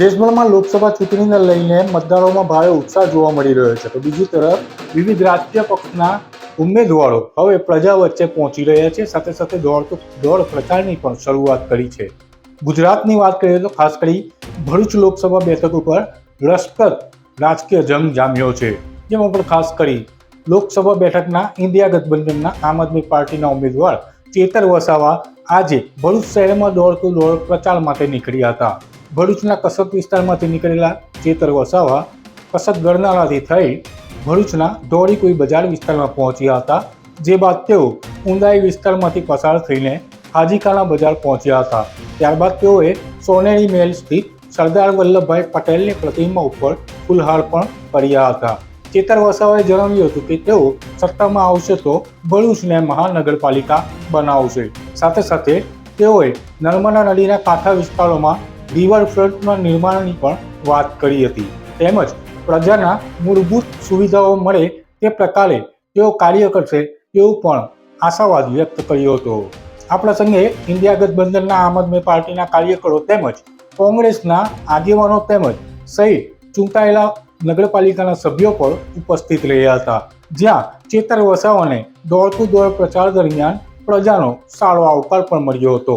દેશભરમાં લોકસભા ચૂંટણીને લઈને મતદારોમાં ભારે ઉત્સાહ જોવા મળી રહ્યો છે. તો બીજી તરફ વિવિધ રાજકીય પક્ષના ઉમેદવારો હવે પ્રજા વચ્ચે પહોંચી રહ્યા છે. સાથે સાથે દોડ દોડ પ્રચારની પણ શરૂઆત કરી છે. ગુજરાતની વાત કરીએ તો ખાસ કરી ભરૂચ લોકસભા બેઠક ઉપર રસપ્રદ રાજકીય જંગ જામ્યો છે. જેમાં પણ ખાસ કરી લોકસભા બેઠકના ઇન્ડિયા ગઠબંધનના આમ આદમી પાર્ટીના ઉમેદવાર ચેતર વસાવા આજે ભરૂચ શહેરમાં દોડ તો દોડ પ્રચાર માટે નીકળ્યા હતા. ભરૂચના કસક વિસ્તારમાંથી નીકળેલા ચેતર વસાવા કસક ગરનાળાથી થઈ ભરૂચના ધોળીકુઈ બજાર વિસ્તારમાં પહોંચ્યા હતા, જે બાદ તેઓ ઉંદાઈ વિસ્તારમાંથી પસાર થઈને હાજીકાના બજાર પહોંચ્યા હતા. ત્યારબાદ તેઓએ સોનેરી મહેલ સ્થિત સરદાર વલ્લભભાઈ પટેલની પ્રતિમા ઉપર ફૂલહાર પણ કર્યા હતા. ચેતર વસાવાએ જણાવ્યું હતું કે તેઓ સત્તામાં આવશે તો ભરૂચને મહાનગરપાલિકા બનાવશે. સાથે સાથે તેઓએ નર્મદા નદીના કાંઠા વિસ્તારોમાં રિવરફ્રન્ટના નિર્માણની પણ વાત કરી હતી. તેમજ પ્રજાના મૂળભૂત સુવિધાઓ મળે તે પ્રકારે તેઓ કાર્ય કરશે તેવું પણ આશાવાદ વ્યક્ત કર્યો હતો. આ પ્રસંગે ઇન્ડિયા ગઠબંધનના આમ આદમી પાર્ટીના કાર્યકરો તેમજ કોંગ્રેસના આગેવાનો તેમજ સહિત ચૂંટાયેલા નગરપાલિકાના સભ્યો પણ ઉપસ્થિત રહ્યા હતા, જ્યાં ચેતર વસાવાને દોડતું દોડ પ્રચાર દરમિયાન પ્રજાનો સારો આવકાર પણ મળ્યો હતો.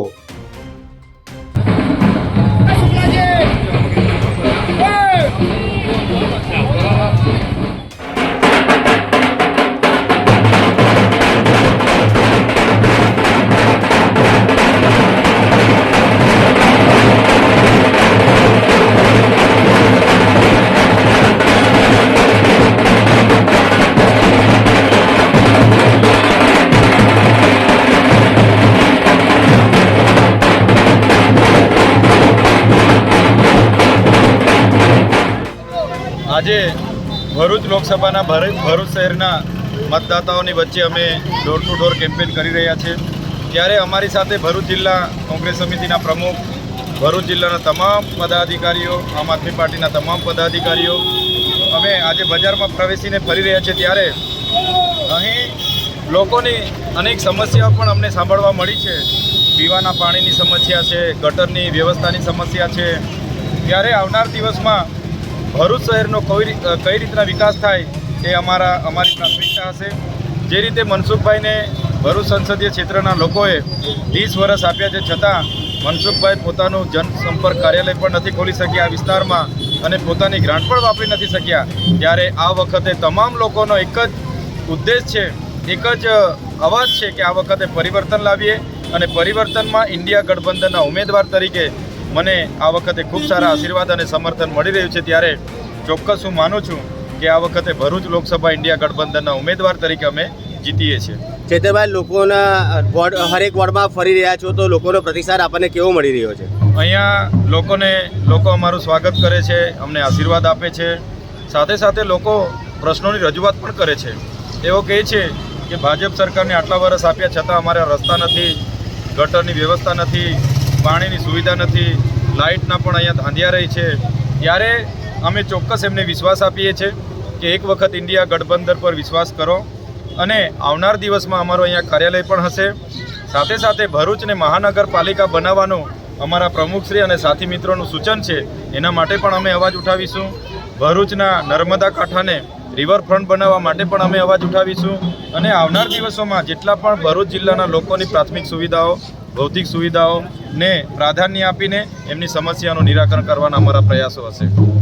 આજે ભરૂચ લોકસભાના ભરૂચ શહેરના મતદાતાઓની વચ્ચે અમે ડોર ટુ ડોર કેમ્પેન કરી રહ્યા છીએ. ત્યારે અમારી સાથે ભરૂચ જિલ્લા કોંગ્રેસ સમિતિના પ્રમુખ, ભરૂચ જિલ્લાના તમામ પદાધિકારીઓ, આમ આદમી પાર્ટીના તમામ પદાધિકારીઓ, અમે આજે બજારમાં પ્રવેશીને ફરી રહ્યા છીએ. ત્યારે અહીં લોકોની અનેક સમસ્યાઓ પણ અમને સાંભળવા મળી છે. પીવાના પાણીની સમસ્યા છે, ગટરની વ્યવસ્થાની સમસ્યા છે. ત્યારે આવનાર દિવસમાં ભરૂચ શહેરનો કઈ કઈ રીતના વિકાસ થાય એ અમારા, અમારી પ્રાથમિકતા હશે. જે રીતે મનસુખભાઈને ભરૂચ સંસદીય ક્ષેત્રના લોકોએ ત્રીસ વર્ષ આપ્યા છે છતાં મનસુખભાઈ પોતાનું જનસંપર્ક કાર્યાલય પણ નથી ખોલી શક્યા આ વિસ્તારમાં અને પોતાની ગ્રાન્ટ પણ વાપરી નથી શક્યા. ત્યારે આ વખતે તમામ લોકોનો એક જ ઉદ્દેશ છે, એક જ અવાજ છે કે આ વખતે પરિવર્તન લાવીએ અને પરિવર્તનમાં ઇન્ડિયા ગઠબંધનના ઉમેદવાર તરીકે મને આ વખતે ખૂબ સારા આશીર્વાદ અને સમર્થન મળી રહ્યું છે ત્યારે ચોક્કસ હું માનું છું કે આ વખતે ભરૂચ લોકસભા ઇન્ડિયા ગઠબંધનના ઉમેદવાર તરીકે અમે જીતીએ છીએ. ચેતરભાઈ લોકોના વોર્ડ હરેક વોર્ડમાં ફરી રહ્યા છો તો લોકોનો પ્રતિસાદ આપણને કેવો મળી રહ્યો છે? અહીંયા લોકોને લોકો અમારું સ્વાગત કરે છે અમને આશીર્વાદ આપે છે. સાથે સાથે લોકો પ્રશ્નોની રજૂઆત પણ કરે છે. તેઓ કહે છે કે ભાજપ સરકારને આટલા વર્ષ આપ્યા છતાં અમારા રસ્તા નથી ગટરની વ્યવસ્થા નથી પાણીની સુવિધા નથી, લાઇટના પણ અહીંયા ધાંધિયા રહી છે. ત્યારે અમે ચોક્કસ એમને વિશ્વાસ આપીએ છીએ કે એક વખત ઇન્ડિયા ગઠબંધન પર વિશ્વાસ કરો અને આવનાર દિવસમાં અમારો અહીંયા કાર્યાલય પણ હશે. સાથે સાથે ભરૂચને મહાનગરપાલિકા બનાવવાનું અમારા પ્રમુખશ્રી અને સાથી મિત્રોનું સૂચન છે, એના માટે પણ અમે અવાજ ઉઠાવીશું. ભરૂચના નર્મદા કાંઠાને રિવરફ્રન્ટ બનાવવા માટે પણ અમે અવાજ ઉઠાવીશું. અને આવનાર દિવસોમાં જેટલા પણ ભરૂચ જિલ્લાના લોકોની પ્રાથમિક સુવિધાઓ ભૌતિક સુવિધાઓને પ્રાધાન્ય આપીને એમની સમસ્યાનું નિરાકરણ કરવાના અમારા પ્રયાસો હશે.